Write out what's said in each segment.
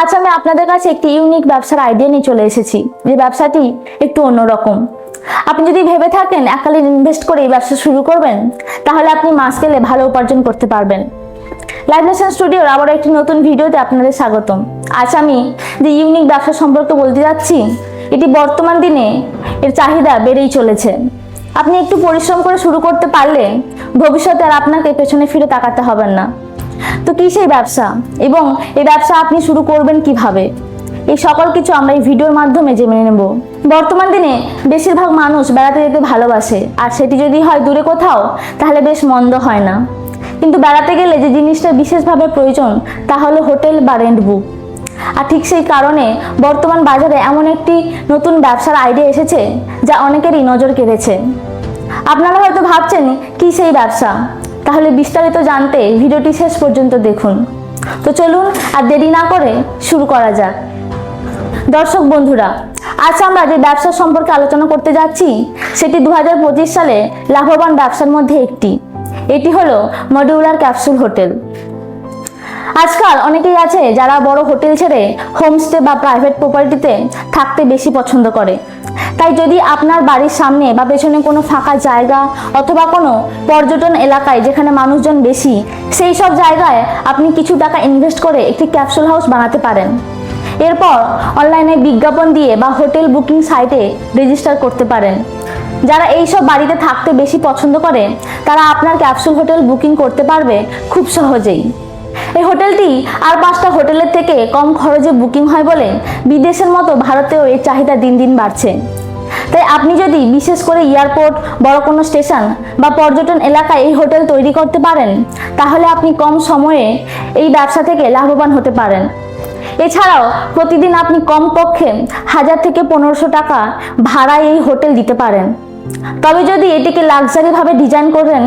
আজ আমি আপনাদের কাছে একটি ইউনিক ব্যবসার আইডিয়া নিয়ে চলে এসেছি। যে ব্যবসাটি একটু অন্যরকম। আপনি যদি ভেবে থাকেন, এককালীন ইনভেস্ট করে এই ব্যবসা শুরু করবেন, তাহলে আপনি মাস গেলে ভালো উপার্জন করতে পারবেন। লাইভ নেশন স্টুডিওর আবার একটি নতুন ভিডিওতে আপনাদের স্বাগতম। আজ আমি যে ইউনিক ব্যবসা সম্পর্কে বলতে যাচ্ছি, এটি বর্তমান দিনে এর চাহিদা বেড়েই চলেছে। আপনি একটু পরিশ্রম করে শুরু করতে পারলে ভবিষ্যতে আর আপনাকে পেছনে ফিরে তাকাতে হবেন না। তো কি সেই ব্যবসা? এবং এই ব্যবসা আপনি শুরু করবেন কীভাবে? এই সকল কিছু আমরা এই ভিডিওর মাধ্যমে জেনে নেব। বর্তমান দিনে বেশিরভাগ মানুষ বেড়াতে যেতে ভালোবাসে, আর সেটি যদি হয় দূরে কোথাও, তাহলে বেশ মন্দ হয় না। কিন্তু বেড়াতে গেলে যে জিনিসটা বিশেষভাবে প্রয়োজন, তা হলো হোটেল বা রেন্ট বুক আর ঠিক সেই কারণে বর্তমান বাজারে এমন একটি নতুন ব্যবসার আইডিয়া এসেছে, যা অনেকেরই নজর কেড়েছে। আপনারা হয়তো ভাবছেন, কি সেই ব্যবসা? তাহলে বিস্তারিত জানতে ভিডিওটি শেষ পর্যন্ত দেখুন। তো চলুন আর দেরি না করে শুরু করা যাক। দর্শক বন্ধুরা, আজ আমরা যে ব্যবসা সম্পর্কে আলোচনা করতে যাচ্ছি, সেটি দু হাজার পঁচিশ সালে লাভবান ব্যবসার মধ্যে একটি। এটি হলো মডিউলার ক্যাপসুল হোটেল। আজকাল অনেকেই আছে যারা বড় হোটেল ছেড়ে হোমস্টে বা প্রাইভেট প্রপার্টিতে থাকতে বেশি পছন্দ করে। তাই যদি আপনার বাড়ির সামনে বা পেছনে কোনো ফাঁকা জায়গা অথবা কোনো পর্যটন এলাকায় যেখানে মানুষজন বেশি, সেই সব জায়গায় আপনি কিছু টাকা ইনভেস্ট করে একটি ক্যাপসুল হাউস বানাতে পারেন। এরপর অনলাইনে বিজ্ঞাপন দিয়ে বা হোটেল বুকিং সাইটে রেজিস্টার করতে পারেন। যারা এই সব বাড়িতে থাকতে বেশি পছন্দ করে, তারা আপনার ক্যাপসুল হোটেল বুকিং করতে পারবে খুব সহজেই। এই হোটেলটি আর পাঁচটা হোটেলের থেকে কম খরচে বুকিং হয় বলে বিদেশের মতো ভারতেও এর চাহিদা দিন দিন বাড়ছে। তাই আপনি যদি বিশেষ করে এয়ারপোর্ট বড় কোনো স্টেশন বা পর্যটন এলাকায় এই হোটেল তৈরি করতে পারেন, তাহলে আপনি কম সময়ে এই ব্যবসা থেকে লাভবান হতে পারেন। এছাড়াও প্রতিদিন আপনি কমপক্ষে হাজার থেকে পনেরোশো টাকা ভাড়ায় এই হোটেল দিতে পারেন। তবে যদি এটিকে লাক্সারিভাবে ডিজাইন করেন,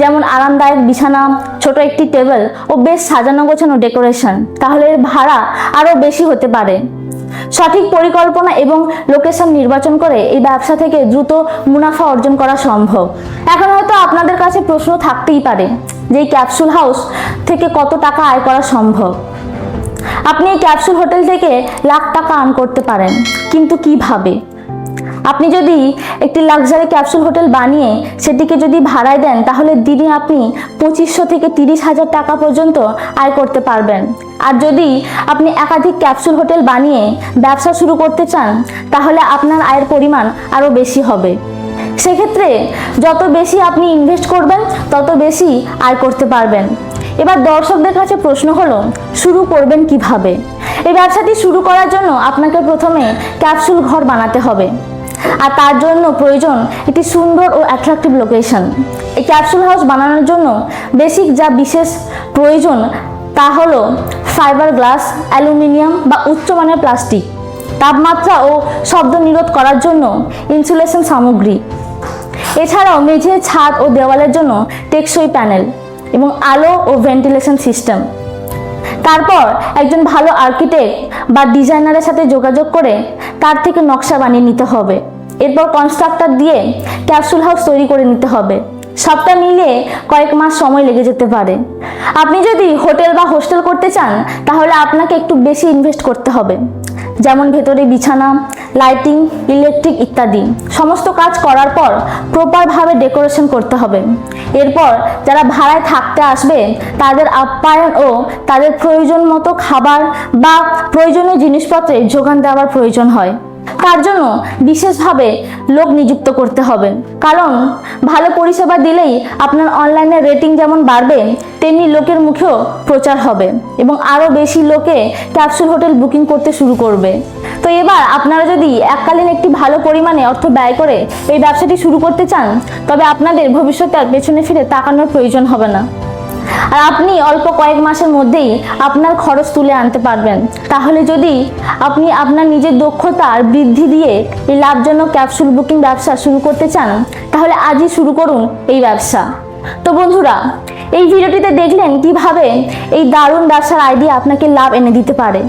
যেমন আরামদায়ক বিছানা, ছোট একটি টেবিল ও বেশ সাজানো গোছানো ডেকোরেশন, তাহলে এর ভাড়া আরও বেশি হতে পারে। সঠিক পরিকল্পনা এবং লোকেশন নির্বাচন করে এই ব্যবসা থেকে দ্রুত মুনাফা অর্জন করা সম্ভব। এখন হয়তো আপনাদের কাছে প্রশ্ন থাকতেই পারে যে ক্যাপসুল হাউস থেকে কত টাকা আয় করা সম্ভব। আপনি এই ক্যাপসুল হোটেল থেকে লাখ টাকা আর্ন করতে পারেন, কিন্তু কীভাবে? আপনি যদি একটি লাক্সারি ক্যাপসুল হোটেল বানিয়ে সেটিকে যদি ভাড়ায় দেন, তাহলে দিনে আপনি পঁচিশশো থেকে তিরিশ হাজার টাকা পর্যন্ত আয় করতে পারবেন। আর যদি আপনি একাধিক ক্যাপসুল হোটেল বানিয়ে ব্যবসা শুরু করতে চান, তাহলে আপনার আয়ের পরিমাণ আরও বেশি হবে। সেক্ষেত্রে যত বেশি আপনি ইনভেস্ট করবেন, তত বেশি আয় করতে পারবেন। এবার দর্শকদের কাছে প্রশ্ন হলো, শুরু করবেন কীভাবে? এই ব্যবসাটি শুরু করার জন্য আপনাকে প্রথমে ক্যাপসুল ঘর বানাতে হবে। আর তার জন্য প্রয়োজন একটি সুন্দর ও অ্যাট্রাকটিভ লোকেশন এই ক্যাপসুল হাউস বানানোর জন্য বেসিক যা বিশেষ প্রয়োজন তা হলো ফাইবার গ্লাস অ্যালুমিনিয়াম বা উচ্চমানের প্লাস্টিক তাপমাত্রা ও শব্দ নিরোধ করার জন্য ইনসুলেশন সামগ্রী। এছাড়াও মেঝে ছাদ ও দেওয়ালের জন্য টেকসই প্যানেল এবং আলো ও ভেন্টিলেশন সিস্টেম তারপর একজন ভালো আর্কিটেক্ট বা ডিজাইনারের সাথে যোগাযোগ করে তার থেকে নকশা বানিয়ে নিতে হবে। এরপর কনস্ট্রাক্টর দিয়ে ক্যাপসুল হাউস তৈরি করে নিতে হবে। সবটা মিলিয়ে কয়েক মাস সময় লেগে যেতে পারে। আপনি যদি হোটেল বা হোস্টেল করতে চান, তাহলে আপনাকে একটু বেশি ইনভেস্ট করতে হবে। যেমন ভেতরে বিছানা লাইটিং, ইলেকট্রিক ইত্যাদি। সমস্ত কাজ করার পর প্রপারভাবে ডেকোরেশন করতে হবে। এরপর যারা ভাড়ায় থাকতে আসবে, তাদের আপ্যায়ন ও তাদের প্রয়োজন মতো খাবার বা প্রয়োজনীয় জিনিসপত্রের যোগান দেওয়ার প্রয়োজন হয়। তার জন্য বিশেষভাবে লোক নিযুক্ত করতে হবে। কারণ ভালো পরিষেবা দিলেই আপনার অনলাইনে রেটিং যেমন বাড়বে, তেমনি লোকের মুখেও প্রচার হবে এবং আরও বেশি লোকে ক্যাপসুল হোটেল বুকিং করতে শুরু করবে। এবার আপনারা যদি এককালীন একটি ভালো পরিমাণে অর্থ ব্যয় করে এই ব্যবসাটি শুরু করতে চান, তবে আপনাদের ভবিষ্যতে আর পেছনে ফিরে তাকানোর প্রয়োজন হবে না। আর আপনি অল্প কয়েক মাসের মধ্যেই আপনার খরচ তুলে আনতে পারবেন। তাহলে যদি আপনি আপনার নিজের দক্ষতা আর বৃদ্ধি দিয়ে এই লাভজনক ক্যাপসুল বুকিং ব্যবসা শুরু করতে চান, তাহলে আজই শুরু করুন এই ব্যবসা। তো বন্ধুরা, এই ভিডিওটিতে দেখলেন কীভাবে এই দারুণ ব্যবসার আইডিয়া আপনাকে লাভ এনে দিতে পারে।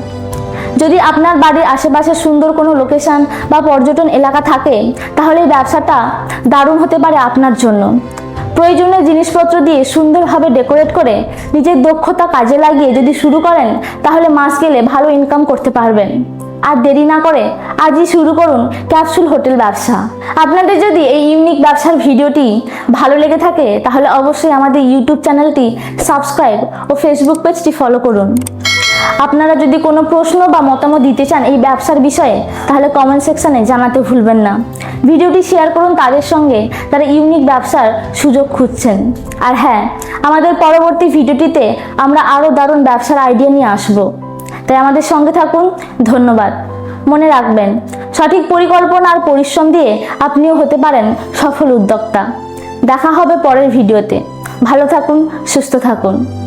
যদি আপনার বাড়ির আশেপাশে সুন্দর কোনো লোকেশন বা পর্যটন এলাকা থাকে, তাহলে এই ব্যবসাটা দারুণ হতে পারে আপনার জন্য। প্রয়োজনীয় জিনিসপত্র দিয়ে সুন্দরভাবে ডেকোরেট করে নিজের দক্ষতা কাজে লাগিয়ে যদি শুরু করেন, তাহলে মাস গেলে ভালো ইনকাম করতে পারবেন। আর দেরি না করে আজই শুরু করুন ক্যাপসুল হোটেল ব্যবসা। আপনাদের যদি এই ইউনিক ব্যবসার ভিডিওটি ভালো লেগে থাকে, তাহলে অবশ্যই আমাদের ইউটিউব চ্যানেলটি সাবস্ক্রাইব ও ফেসবুক পেজটি ফলো করুন। আপনারা যদি কোনো প্রশ্ন বা মতামত দিতে চান এই ব্যবসার বিষয়ে, তাহলে কমেন্ট সেকশনে জানাতে ভুলবেন না। ভিডিওটি শেয়ার করুন তাদের সঙ্গে, তারা ইউনিক ব্যবসার সুযোগ খুঁজছেন। আর হ্যাঁ আমাদের পরবর্তী ভিডিওটিতে আমরা আরও দারুণ ব্যবসার আইডিয়া নিয়ে আসব। তাই আমাদের সঙ্গে থাকুন, ধন্যবাদ। মনে রাখবেন, সঠিক পরিকল্পনা আর পরিশ্রম দিয়ে আপনিও হতে পারেন সফল উদ্যোক্তা। দেখা হবে পরের ভিডিওতে। ভালো থাকুন, সুস্থ থাকুন।